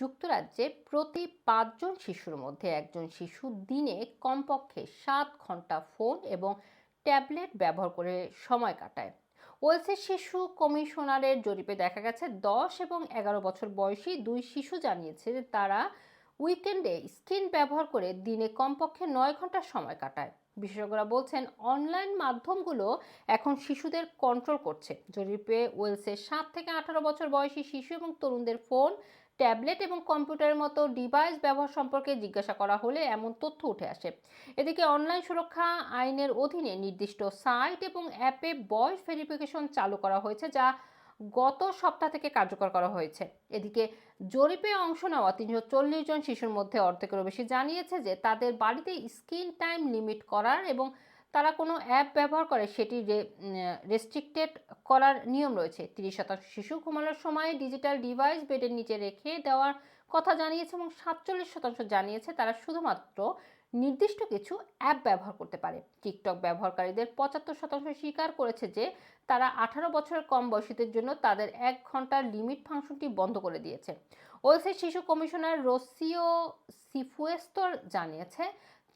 যুক্তরাজ্যে প্রতি পাঁচজন শিশুর মধ্যে একজন শিশু দিনে কমপক্ষে সাত ঘণ্টা ফোন এবং ট্যাবলেট ব্যবহার করে সময় কাটায়। ওয়েলসের শিশু কমিশনারের জরিপে দেখা গেছে, দশ এবং এগারো বছর বয়সী দুই শিশু জানিয়েছে যে তারা উইকেন্ডে স্ক্রিন ব্যবহার করে দিনে কমপক্ষে নয় ঘণ্টা সময় কাটায়। বিশেষজ্ঞরা বলছেন, অনলাইন মাধ্যমগুলো এখন শিশুদের কন্ট্রোল করছে। জরিপে ওয়েলসের সাত থেকে আঠারো বছর বয়সী শিশু এবং তরুণদের ফোন ট্যাবলেট এবং কম্পিউটারের মতো ডিভাইস ব্যবহার সম্পর্কে জিজ্ঞাসা করা হলে এমন তথ্য উঠে আসে। এদিকে অনলাইন সুরক্ষা আইনের অধীনে নির্দিষ্ট সাইট এবং অ্যাপে বয়স ভেরিফিকেশন চালু করা হয়েছে, যা গত সপ্তাহ থেকে কার্যকর করা হয়েছে। এদিকে জরিপে অংশ নেওয়া তিনশো চল্লিশ জন শিশুর মধ্যে অর্ধেকেরও বেশি জানিয়েছে যে তাদের বাড়িতে স্ক্রিন টাইম লিমিট করার এবং তারা কোনো অ্যাপ ব্যবহার করে, সেটি রেস্ট্রিক্টেড করার নিয়ম রয়েছে। তিরিশ শতাংশ শিশু ঘুমানোর সময় ডিজিটাল ডিভাইস বেডের নিচে রেখে দেওয়ার কথা জানিয়েছে এবং সাতচল্লিশ শতাংশ জানিয়েছে তারা শুধুমাত্র নির্দিষ্ট কিছু অ্যাপ ব্যবহার করতে পারে। টিকটক ব্যবহারকারীদের পঁচাত্তর শতাংশ স্বীকার করেছে যে, তারা আঠারো বছরের কম বয়সীদের জন্য তাদের এক ঘণ্টার লিমিট ফাংশনটি বন্ধ করে দিয়েছে। ওয়েলসের শিশু কমিশনার রসিও সিফুয়েস্তর জানিয়েছে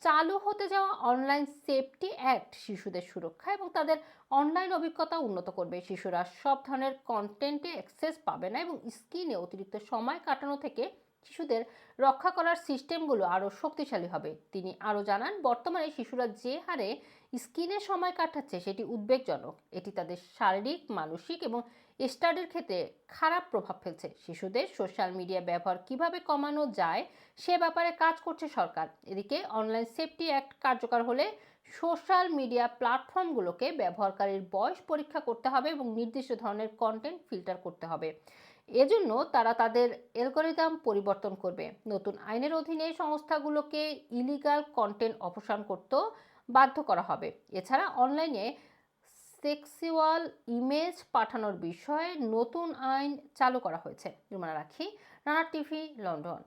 চালু হতে যাওয়া অনলাইন সেফটি অ্যাক্ট শিশুদের সুরক্ষা এবং তাদের অনলাইন অভিজ্ঞতা উন্নত করবে। শিশুরা সব ধরনের কন্টেন্টে অ্যাক্সেস পাবে না এবং স্ক্রিনে অতিরিক্ত সময় কাটানো থেকে শিশুদের রক্ষা করার সিস্টেমগুলো আরও শক্তিশালী হবে। তিনি আরও জানান, বর্তমানে শিশুরা যে হারে স্ক্রিনে সময় কাটাচ্ছে সেটি উদ্বেগজনক। এটি তাদের শারীরিক, মানসিক এবং স্টাডির ক্ষেত্রে খারাপ প্রভাব ফেলছে। শিশুদের সোশ্যাল মিডিয়া ব্যবহার কীভাবে কমানো যায় সে ব্যাপারে কাজ করছে সরকার। এদিকে অনলাইন সেফটি অ্যাক্ট কার্যকর হলে সোশ্যাল মিডিয়া প্ল্যাটফর্মগুলোকে ব্যবহারকারীর বয়স পরীক্ষা করতে হবে এবং নির্দিষ্ট ধরনের কন্টেন্ট ফিল্টার করতে হবে। এজন্য তারা তাদের অ্যালগোরিদম পরিবর্তন করবে। নতুন আইনের অধীনে সংস্থাগুলোকে ইলিগাল কন্টেন্ট অপসারণ করতেও বাধ্য করা হবে। এছাড়া অনলাইনে সেক্সুয়াল ইমেজ পাঠানোর বিষয়ে নতুন আইন চালু করা হয়েছে। রুমানা রাখি নানা টিভি, লন্ডন।